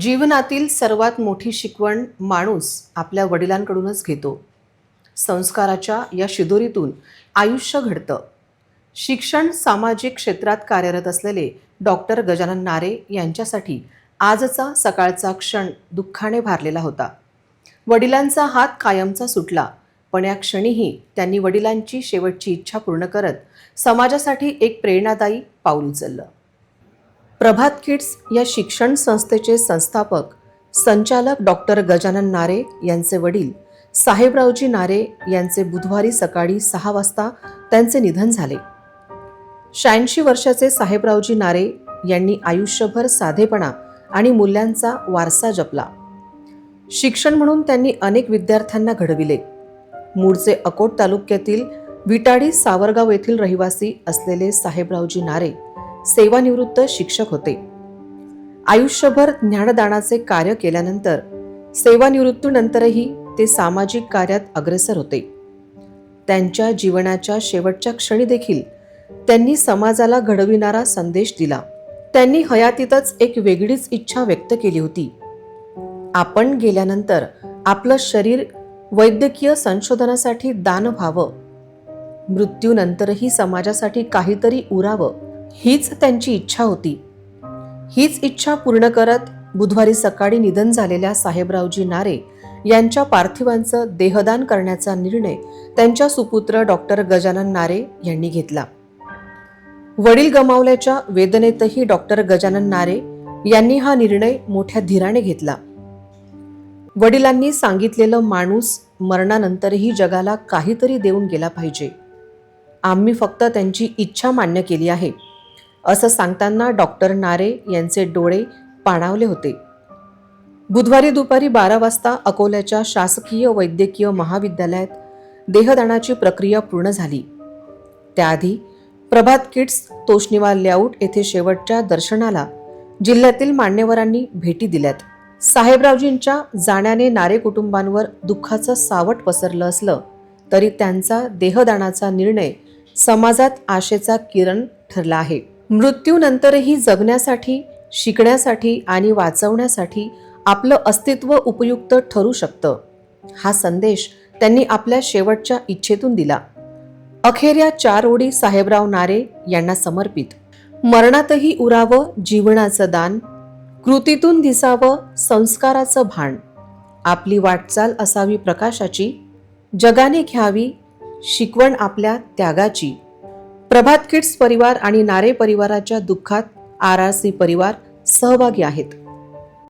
जीवनातील सर्वात मोठी शिकवण माणूस आपल्या वडिलांकडूनच घेतो. संस्काराच्या या शिदोरीतून आयुष्य घडतं. शिक्षण सामाजिक क्षेत्रात कार्यरत असलेले डॉक्टर गजानन नारे यांच्यासाठी आजचा सकाळचा क्षण दुःखाने भारलेला होता. वडिलांचा हात कायमचा सुटला पण या क्षणीही त्यांनी वडिलांची शेवटची इच्छा पूर्ण करत समाजासाठी एक प्रेरणादायी पाऊल उचललं. प्रभात किड्स या शिक्षण संस्थेचे संस्थापक संचालक डॉक्टर गजानन नारे यांचे वडील साहेबरावजी नारे यांचे बुधवारी सकाळी सहा वाजता त्यांचे निधन झाले. शहाऐंशी वर्षाचे साहेबरावजी नारे यांनी आयुष्यभर साधेपणा आणि मूल्यांचा वारसा जपला. शिक्षण म्हणून त्यांनी अनेक विद्यार्थ्यांना घडविले. मूळचे अकोट तालुक्यातील विटाडी सावरगाव येथील रहिवासी असलेले साहेबरावजी नारे सेवानिवृत्त शिक्षक होते. आयुष्यभर ज्ञानदानाचे कार्य केल्यानंतर सेवानिवृत्तीनंतरही ते सामाजिक कार्यात अग्रेसर होते. त्यांच्या जीवनाच्या शेवटच्या क्षणी देखील त्यांनी समाजाला घडविणारा संदेश दिला. त्यांनी हयातीतच एक वेगळीच इच्छा व्यक्त केली होती. आपण गेल्यानंतर आपलं शरीर वैद्यकीय संशोधनासाठी दान व्हावं मृत्यूनंतरही समाजासाठी काहीतरी उरावं. हीच त्यांची इच्छा होती. हीच इच्छा पूर्ण करत बुधवारी सकाळी निधन झालेल्या साहेबरावजी नारे यांच्या पार्थिवांचं देहदान करण्याचा निर्णय त्यांच्या सुपुत्र डॉक्टर गजानन नारे यांनी घेतला. वडील गमावल्याच्या वेदनेतही डॉक्टर गजानन नारे यांनी हा निर्णय मोठ्या धीराने घेतला. वडिलांनी सांगितलेलं माणूस मरणानंतरही जगाला काहीतरी देऊन गेला पाहिजे. आम्ही फक्त त्यांची इच्छा मान्य केली आहे. असं सांगताना डॉक्टर नारे यांचे डोळे पाणावले होते. बुधवारी दुपारी बारा वाजता अकोल्याच्या शासकीय वैद्यकीय महाविद्यालयात देहदानाची प्रक्रिया पूर्ण झाली. त्याआधी प्रभात किट्स तोष्णीवाल लेआउट येथे शेवटच्या दर्शनाला जिल्ह्यातील मान्यवरांनी भेटी दिल्यात. साहेबरावजींच्या जाण्याने नारे कुटुंबांवर दुःखाचं सावट पसरलं असलं तरी त्यांचा देहदानाचा निर्णय समाजात आशेचा किरण ठरला आहे. मृत्यूनंतरही जगण्यासाठी शिकण्यासाठी आणि वाचवण्यासाठी आपलं अस्तित्व उपयुक्त ठरू शकतं. हा संदेश त्यांनी आपल्या शेवटच्या इच्छेतून दिला. अखेर या चार ओडी साहेबराव नारे यांना समर्पित. मरणातही उरावं जीवनाचं दान कृतीतून दिसावं संस्काराचं भान. आपली वाटचाल असावी प्रकाशाची जगाने घ्यावी शिकवण आपल्या त्यागाची. प्रभात किड्स परिवार आणि नारे परिवाराच्या दुःखात आर आर सी परिवार सहभागी आहेत.